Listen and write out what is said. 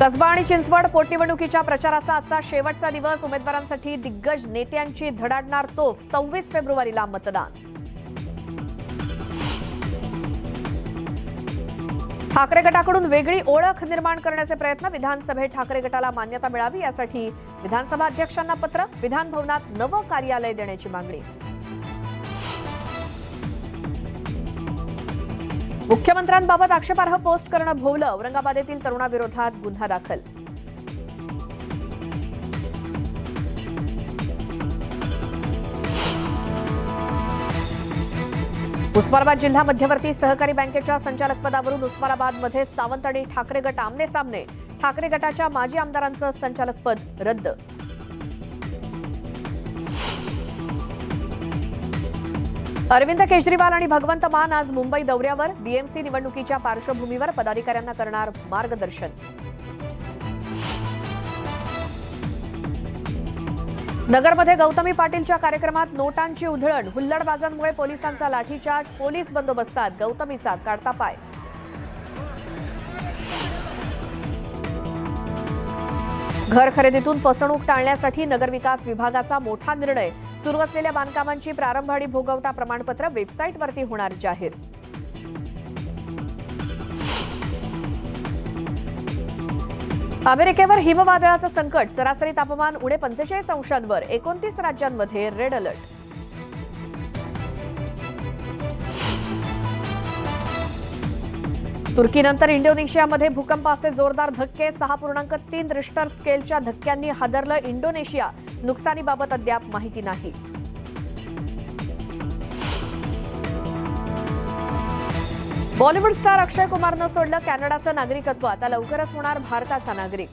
कसबा आणि चिंचवड पोटनिवडणुकीच्या प्रचाराचा आजचा शेवटचा दिवस. उमेदवारांसाठी दिग्गज नेत्यांची धडाडणार तोफ. सव्वीस फेब्रुवारीला मतदान. ठाकरे गटाकडून वेगळी ओळख निर्माण करण्याचे प्रयत्न विधानसभेत ठाकरे गटाला मान्यता मिळावी यासाठी विधानसभा अध्यक्षांना पत्र विधानभवनात नवं कार्यालय देण्याची मागणी. मुख्यमंत्र्यांबाबत आक्षेपार्ह पोस्ट करणं भोवलं. औरंगाबाद येथील तरुणाविरोधात गुन्हा दाखल. उस्मानाबाद जिल्हा मध्यवर्ती सहकारी बँकेच्या संचालकपदावरून उस्मानाबादमध्ये सावंत आणि ठाकरे गट आमने सामने. ठाकरे गटाच्या माजी आमदारांचं संचालकपद रद्द. अरविंद केजरीवाल आणि भगवंत मान आज मुंबई दौऱ्यावर. बीएमसी निवडणुकीच्या पार्श्वभूमीवर पदाधिकाऱ्यांना करणार मार्गदर्शन. नगरमध्ये गौतमी पाटीलच्या कार्यक्रमात नोटांची उधळण हुल्लडबाजांमुळे पोलिसांचा लाठीचार्ज पोलीस बंदोबस्तात गौतमीचा काढता पाय. घर खरेदीतून फसवणूक टाळण्यासाठी नगरविकास विभागाचा मोठा निर्णय. सुरू असलेल्या बांधकामांची प्रारंभ आणि भोगवटा प्रमाणपत्र वेबसाईटवरती होणार जाहीर. अमेरिकेवर हिमवादळाचं संकट सरासरी तापमान उणे पंचेचाळीस अंशांवर एकोणतीस राज्यांमध्ये रेड अलर्ट. तुर्कीनंतर इंडोनेशियामध्ये भूकंपाचे जोरदार धक्के सहा पूर्णांक तीन रिश्टर स्केलच्या धक्क्यांनी हादरलं इंडोनेशिया. नुकसानीबाबत अद्याप माहिती नाही. बॉलिवूड स्टार अक्षय कुमारनं सोडलं कॅनडाचं नागरिकत्व. आता लवकरच होणार भारताचा नागरिक.